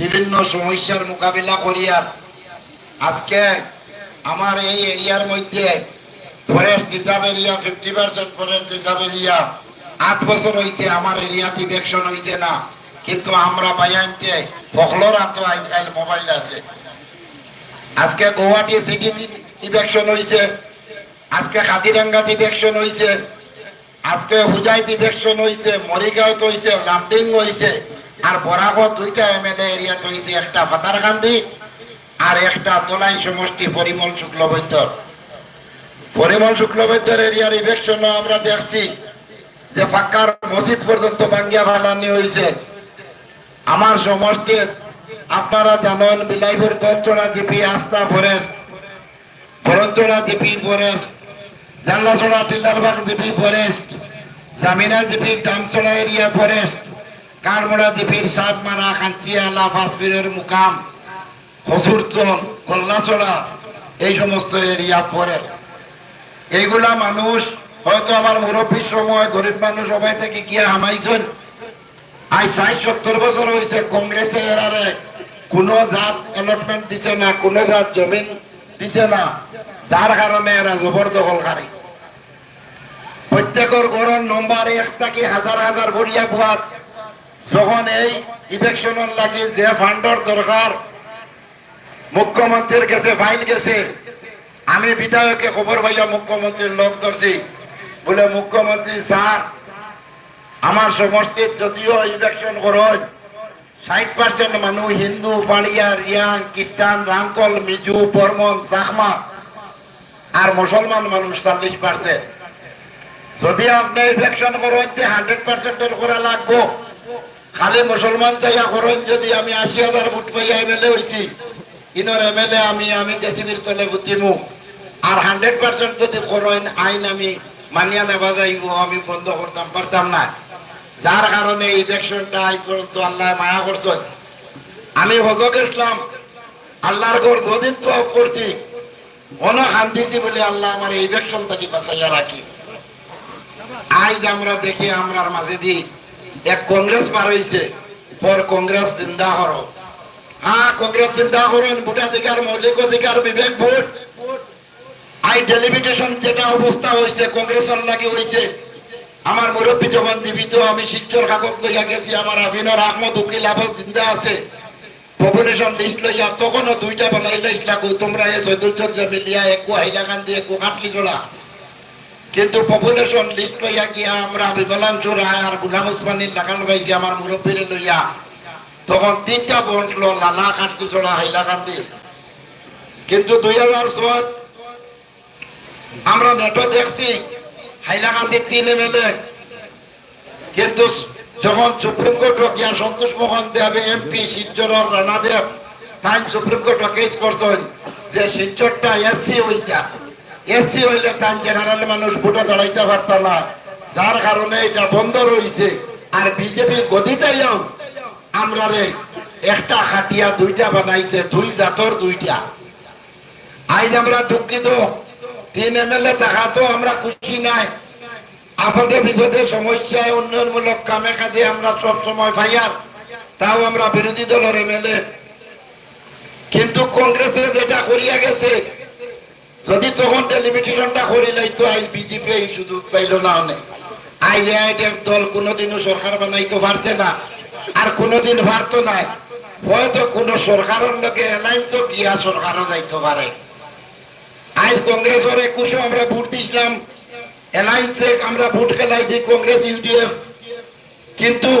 বিভিন্ন সমস্যার মোকাবিলা করিয়ার আজকে আমার এই এরিয়ার মধ্যে forest reserve area fifty percent forest reserve area আট বছর হয়েছে আমার এরিয়াতে ইলেকশন হয়েছে না। কিন্তু আমরা বাইয়ানতে বখলর হাতে মোবাইল আছে। আজকে গুয়াহাটি সিটি ইলেকশন হয়েছে আজকে খাদিরাঙ্গাত ইলেকশন হয়েছে আজকে হুজাইত ইলেকশন হয়েছে মরিগাঁওত হয়েছে লামডিং হয়েছে আর বরাবর দুইটা এমএলএ এরিয়া হয়েছে একটা ফাতারকান্দি আর একটা তোলাই সমষ্টি পরিমল শুক্লবৈদ্য। পরিমল শুক্লবৈদ্যর এরিয়ার ইলেকশন আমরা দেখছি যে ফাক্কার মসজিদ পর্যন্ত ভাঙ্গিয়া ফালানি হয়েছে আমার সমষ্টি, আপনারা জানেন, বিলাইপুর দঞ্চনা জিপি আস্থা forest, ফরঞ্চনা GP forest, Janlachhara Tillarbag GP forest, Jamina জিপির ডামছড়া এরিয়া ফরেস্ট কারমোড়া জিপির সাবমারা কাঞ্চিয়ালা ফাসফিরের মুকাম, হসুরচর কল্লাছড়া এই সমস্ত এরিয়া ফরেস্ট এইগুলা মানুষ হয়তো আমার মুরব্বীর সময়, গরিব মানুষ সবাই থেকে গিয়ে হামাইছেন? আজ ষাট, সত্তর বছর হয়েছে কংগ্রেসে এরারে কোনো জাত অ্যালটমেন্ট দিছে না, কোনো জাত জমিন দিছে না, যার কারণে এরা জবরদখলকারী। প্রত্যেকের গড়ের নম্বর একটা কি হাজার হাজার ভরিয়া ভুয়াত যখন এই ইলেকশনের লাগে যে ফান্ডর দরকার, মুখ্যমন্ত্রীর কাছে ফাইল গেছে, আমি বিধায়ককে খবর পাইয়া মুখ্যমন্ত্রীর লোক ধরছি। বলে, মুখ্যমন্ত্রী স্যার, আমার সমষ্টির যদিও ইলেকশন করেন ষাট পার্সেন্ট মানুষ হিন্দু, পাড়িয়া, রিয়াং, খ্রিস্টান রাঙ্কল মিজু, বর্মন চাকমা আর মুসলমান মানুষ চল্লিশ পার্সেন্ট যদি আপনি ইলেকশন করেন হান্ড্রেড পার্সেন্টের করা লাগবো খালি মুসলমান চাইয়া করেন, যদি আমি আশি হাজার ভোট পাইয়া এমএলএ হয়েছি ইনর এমএলএ আমি আমি জেসিবির তলে বুদ্ধিমু আর হান্ড্রেড পার্সেন্ট যদি করেন, আইন আমি মানিয়া নেবা যাইব, আমি বন্ধ করতাম, পারতাম না। যার কারণে ইলেকশনটা আজ পর্যন্ত আল্লাহ মায়া করছেন। আমি হজক ইসলাম, আল্লাহর ঘর যদিন তো করছি অনেক শান্তিছি বলে আল্লাহ আমার ইলেকশন থেকে বাঁচাইয়া রাখি। আজ আমরা দেখি আমরার মাঝে দি এক কংগ্রেস বার হয়েছে পর কংগ্রেস চিন্তা করো হ্যাঁ কংগ্রেস চিন্তা করেন ভোটাধিকার, মৌলিক অধিকার, বিবেক, ভোট। আই ডেলিমিটেশন যেটা অবস্থা হয়েছে কংগ্রেসের লাগে হয়েছে আমার মুরব্বী যখন জীবিত, আমি শিলচর কাগজ লইয়া গেছি, আমার আবিনর আহমদ উকিল আবাদ জিন্দা আছে। পপুলেশন লিস্ট লইয়া তখনও দুইটা বানাই লিস্ট লাগু তোমরা এ চৈদুল চন্দ্র মিলিয়া একু হাইলাকান্দি একু কাটলি চড়া কিন্তু পপুলেশন লিস্ট লইয়া গিয়া আমরা বিমলান চোরায় আর গুলাম উসমানির লাগান পাইছি আমার মুরব্বীরে লইয়া। তখন তিনটা বন্ড লো লালা কাটলি চড়া হাইলাকান্দি কিন্তু দুই হাজার ছয়, আমরা নেটো দেখছি হাইলাকান্দির তিন এম এমএলএ কিন্তু যখন সুপ্রিম কোর্ট গিয়া সন্তোষ মোহন দেব এমপি শিলচর রানা দেব, তাই সুপ্রিম কোর্ট কেস করছেন যে শিলচরটা এসসি হইয়া। এসসি হইলে তাই জেনারেল মানুষ ভোটে দাঁড়াইতে পারত না। যার কারণে এটা বন্ধ রয়েছে আর বিজেপি গদিতেও আমরা রে একটা খাটিয়া দুইটা বানাইছে, দুই জাতর দুইটা। আজ আমরা দুঃখিত। তিন এমএলএ টাকা তো আমরা খুশি নাই। আপদে বিপদে, সমস্যায় উন্নয়নমূলক কামে কাজে আমরা সব সময় ফাইয়ার। তাও আমরা বিরোধী দলের এমএলএ কিন্তু কংগ্রেসে যেটা করিয়া গেছে যদি তখন টেলিভিশনটা করিলাই তো আই বিজেপি এই সুযোগ পাইল না অনেক। আই আইডিএফ দল কোনোদিনও সরকার বানাইতে পারছে না। আর কোনোদিন পারতো না হয়তো কোন সরকারের লোকে এলাইন্স গিয়া সরকারও যাইতে পারে। কংগ্রেসের একুশে আমরা ভোট দিছিলাম। আমরা ভোট খেলাইছি কংগ্রেস, ইউডিএফ। কিন্তু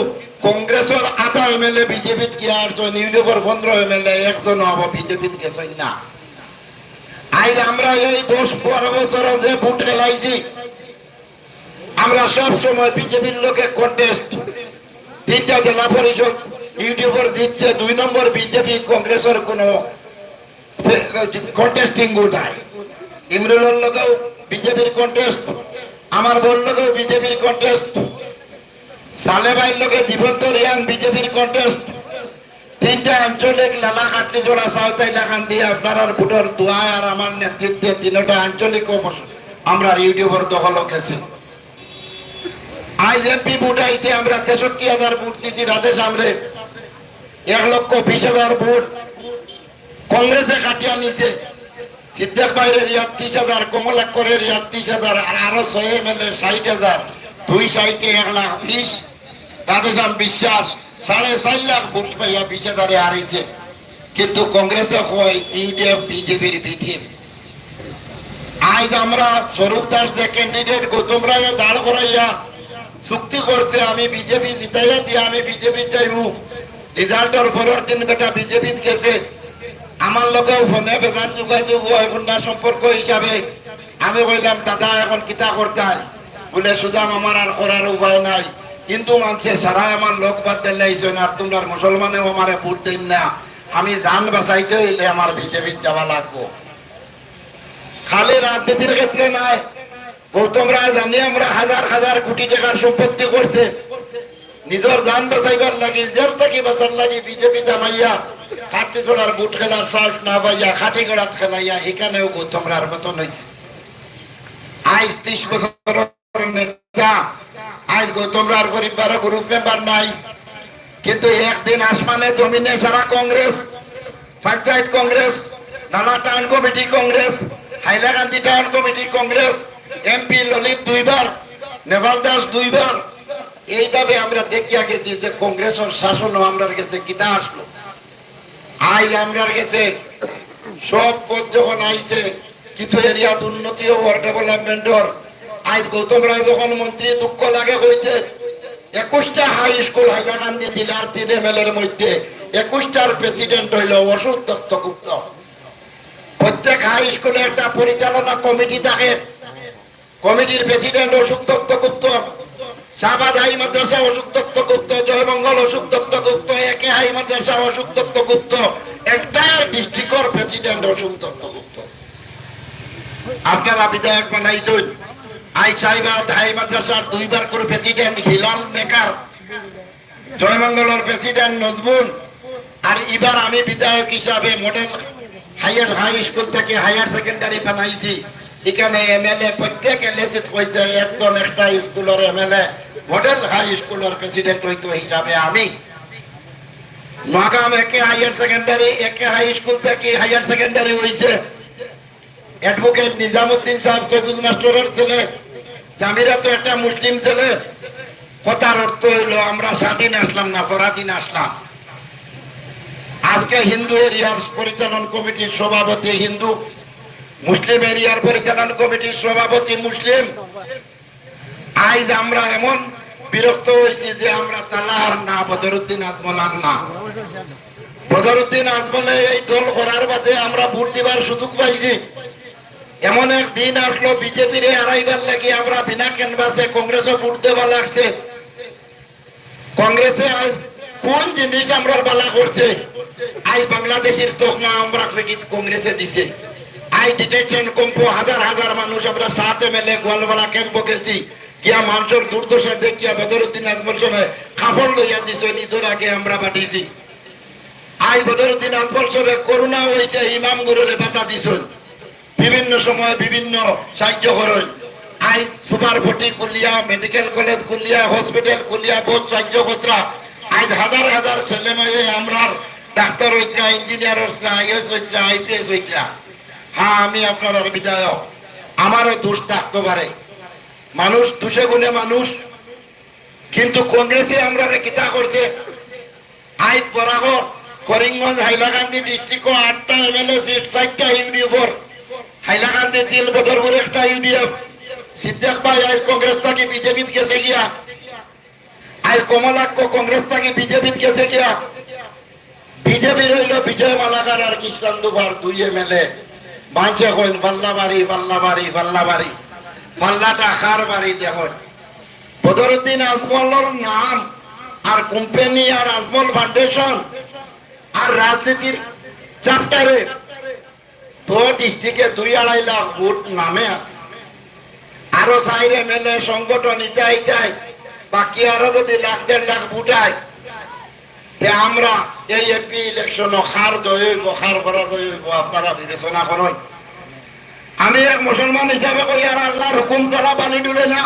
কংগ্রেসের আধা এমএলএ বিজেপিত গিয়া আসছেন ইউডিএফের পনেরো এমএলএ একজন হব বিজেপিত গেছেন না। আজ আমরা এই দশ বারো বছর যে ভোট খেলাইছি আমরা সব সময় বিজেপির লোকে কন্টেস্ট তিনটা জেলা পরিষদ, ইউটিউবের দিচ্ছে, দুই নম্বর বিজেপি, কংগ্রেসের কোনো কন্টেস্টিং নাই। ইমরুলের লোকেও বিজেপির কন্টেস্ট আমার বোন লোকেও বিজেপির কন্টেস্ট সালেবাইর লোকে জীবন্ত রিয়াং বিজেপির কন্টেস্ট তিনটা আঞ্চলিক লালা কাটলি জোড়া সাউথ এলাকান দিয়ে আপনার ভোটের দোয়া আর আমার নেতৃত্বে তিনটা আঞ্চলিক আমরা ইউটিউবের দখল গেছি আজ এমপি ভোট আইছে আমরা তেষট্টি হাজার ভোট দিছি রাধে সামনে এক লক্ষ বিশ হাজার ভোট কংগ্রেসে কাটিয়া নিছে সিদ্ধাক বাইরের তিয়াত্রিশ হাজার কমলাক্ষরের তিয়াত্রিশ হাজার আর আরও ছয় এম এল এ ষাট হাজার দুই সাইটে এক লাখ বিশ। রাধেশ্যাম বিশ্বাস। সাড়ে চার লাখ ভোট পাইয়া বিশ হাজারে হারিয়েছে কিন্তু কংগ্রেসে হয় ইউডিএফ, বিজেপির বিটিম আজ আমরা স্বরূপ দাস যে ক্যান্ডিডেট গৌতম রায় দাঁড় করাইয়া চুক্তি করছে, আমি বিজেপি জিতাইয়া দিয়ে আমি বিজেপি চাইব রেজাল্টের পরের দিন বেটা বিজেপি গেছে। আমার লগেও ফোনে বেজান যোগাযোগ হয় কন্যা সম্পর্ক হিসাবে। আমি কইলাম, দাদা, এখন কিতা করতে হয়? বলে সুজাম আমার আর করার উপায় নাই। কিন্তু মানছে, সারা আমার লোক বাদ দিলাইছেন আর তোমরা মুসলমানেও আমারে ভোট দিন না। আমি জান বাঁচাইতে হইলে আমার বিজেপির যাওয়া লাগবো। খালি রাজনীতির ক্ষেত্রে নাই, গৌতম রায় জানি আমরা হাজার হাজার কোটি টাকার সম্পত্তি করছে। নিজের যান বাঁচাইবার লাগি, জেল থেকে বাঁচার লাগি, বিজেপি জামাইয়া কাটি চড়ার বুট খেলার সাহস না পাইয়া, খাটি গড়াত খেলাইয়া এখানেও গৌতম রায়ের মতন হয়েছে আজ ত্রিশ বছর নেতা আজ গৌতম রায়ের পরিবার গ্রুপ মেম্বার নাই। কিন্তু একদিন আসমানে জমিনে সারা কংগ্রেস, পঞ্চায়েত কংগ্রেস নালা town committee Congress Hailakandi town committee Congress MP Lalit দুইবার নেভাল দাস দুইবার। এইভাবে আমরা দেখিয়া গেছি যে কংগ্রেসের শাসনও আমরার কাছে কিতা আসলো। আজ আমরার কাছে সব পদ যখন আইছে, কিছু এরিয়াত উন্নতি হওয়ার ডেভেলপমেন্টর আজ গৌতম রায় যখন মন্ত্রী, দুঃখ লাগে হইতে একুশটা হাই স্কুল হাইলাকান্দি জেলার তিন এম এর মধ্যে। একুশটার প্রেসিডেন্ট হইল অশোক দত্তগুপ্ত। প্রত্যেক হাই স্কুলে একটা পরিচালনা কমিটি থাকে। কমিটির প্রেসিডেন্ট অশোক দত্তগুপ্ত। শাহবাজ হাই মাদ্রাসা অশোক দত্তগুপ্ত জয়মঙ্গল অশোক দত্তগুপ্ত একে হাই মাদ্রাসা অশোক দত্তগুপ্ত। এন্টায়ার ডিস্ট্রিক্টর প্রেসিডেন্ট অশোক দত্তগুপ্ত। আপনারা বিধায়ক বানাইছেন। আই সাইবাদ হাই মাদ্রাসার দুইবার করে প্রেসিডেন্ট হিলাল মেকার জয়মঙ্গলের প্রেসিডেন্ট নজমুল আর এবার আমি বিধায়ক হিসাবে মডেল হাই স্কুল থেকে হায়ার সেকেন্ডারি বানাইছি। এখানে এমএলএ প্রত্যেক এলএসিত কইছে, একজন একটা স্কুলের মডেল হাই স্কুলের প্রেসিডেন্ট হইতো হিসাবে আমি। নগাম একে হায়ার সেকেন্ডারি একে হাই স্কুল থেকে হায়ার সেকেন্ডারি হইছে। অ্যাডভোকেট নিজামুদ্দিন সাহেব, সবুজ মাস্টারের ছেলে। জামিরা তো একটা মুসলিম ছেলে। কথার অর্থ হইল, আমরা স্বাধীন আসলাম না, পরাধীন আসলাম। আজকে হিন্দু এরিয়ার পরিচালন কমিটির সভাপতি হিন্দু, মুসলিম এরিয়ার পরিচালন কমিটির সভাপতি মুসলিম। আজ আমরা এমন বিরক্ত হয়েছি যে আমরা তালার না, বদরুদ্দিন আজমলার না। বদরুদ্দিন আজমলে এই দল করার বাদে আমরা ভোট দিবার সুযোগ পাইছি। এমন এক দিন আসলো বিজেপির হারাইবার লাগি আমরা বিনা ক্যানভাসে কংগ্রেসে ভোট দেওয়া লাগছে। কংগ্রেসে আজ কোন জিনিস আমরা বালা করছে? আই বাংলাদেশের তকমা আমরা ক্রেডিট কংগ্রেসে দিছে। আই ডিটেনশন কম্পো হাজার হাজার মানুষ আমরা এল এ গোয়ালবাড়া ক্যাম্প গেছি। গিয়া মানুষের দুর্দশা দেখিয়া বদরুদ্দিন আজমল সময় কাপড় লইয়া দিছে ঈদের আগে আমরা পাঠিয়েছি আই বদরুদ্দিন আজমল সবে করোনা হয়েছে ইমাম গুরুরে বাতা দিছেন। বিভিন্ন সময় বিভিন্ন সাহায্য করেন। আজ সুপার ভর্তি Kulia medical college Kulia hospital Kulia বহুত সাহায্য কতরা আজ হাজার হাজার ছেলে মেয়ে আমরা ডাক্তার হইতরা ইঞ্জিনিয়ার হইতরা আইএস হইতরা আইপিএস হইতরা। হ্যাঁ আমি আপনার বিধায়ক আমারও দোষ থাকতে পারে। মানুষ দুষে গুণে মানুষ। কিন্তু কংগ্রেসে আমরা কিতা করছে? আইজ বরাহ করিমগঞ্জ হাইলাকান্দি ডিস্ট্রিক্ট আটটা এমএলএ সিট চারটা ইউডিএফর হাইলাকান্দি তিল বদরপুর একটা ইউডিএফ। সিদ্দিক ভাই আজ কংগ্রেস থেকে বিজেপি গেছে গিয়া। আজ কমলাক্ষ কংগ্রেস থেকে বিজেপি গেছে গিয়া। বিজেপি রইল বিজয় মালাকার আর কৃষ্ণ দুই এমএলএ মাইছে কইন পাল্লাবাড়ি পাল্লাবাড়ি পাল্লাবাড়ি পাল্লাটা খার বাড়ি দেখুন। বদরুদ্দিন আজমলের নাম আর কোম্পানি আর আজমল ফাউন্ডেশন আর রাজনীতির চ্যাপ্টারে তো ডিস্ট্রিক্টে দুই আড়াই লাখ ভোট নামে আছে। আরও সাইড এমএলএ সংগঠন ইত্যাই ইত্যাই বাকি আরও যদি লাখ দেড় লাখ ভোটায় আমরা এই এমপি ইলেকশন খার জয় হইব, খার করা জয় হইব, আপনারা বিবেচনা করেন। আমি এক মুসলমান হিসাবে কই আর আল্লাহর হুকুম ছাড়া পানি ডুলে না।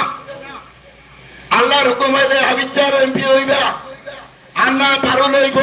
আল্লাহর হুকুম হইলে হাবিজ সাহেব এমপি হইবা, আর না পারো লইব।